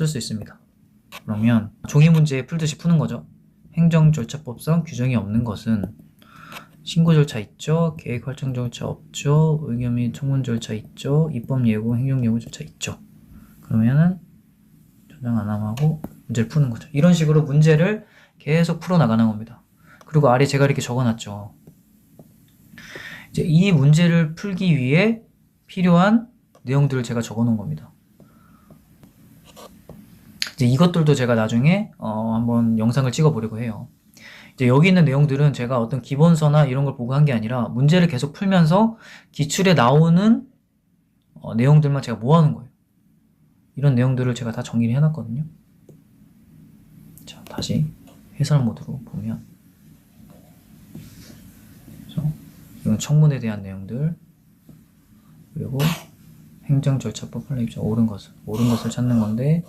쓸 수 있습니다. 그러면 종이 문제 풀듯이 푸는 거죠. 행정 절차법상 규정이 없는 것은 신고 절차 있죠. 계획 활동 절차 없죠. 의견 및 청문 절차 있죠. 입법 예고, 행정 예고 절차 있죠. 그러면은 저장 안 함하고 문제를 푸는 거죠. 이런 식으로 문제를 계속 풀어 나가는 겁니다. 그리고 아래 제가 이렇게 적어 놨죠. 이제 이 문제를 풀기 위해 필요한 내용들을 제가 적어 놓은 겁니다. 이제 이것들도 제가 나중에 어, 한번 영상을 찍어 보려고 해요. 이제 여기 있는 내용들은 제가 어떤 기본서나 이런 걸 보고 한 게 아니라 문제를 계속 풀면서 기출에 나오는 어, 내용들만 제가 모아놓은 거예요. 이런 내용들을 제가 다 정리를 해놨거든요. 자, 다시 해설 모드로 보면 그래서 이건 청문에 대한 내용들 그리고 행정 절차법 판례 입장 옳은 것을 옳은 것을 찾는 건데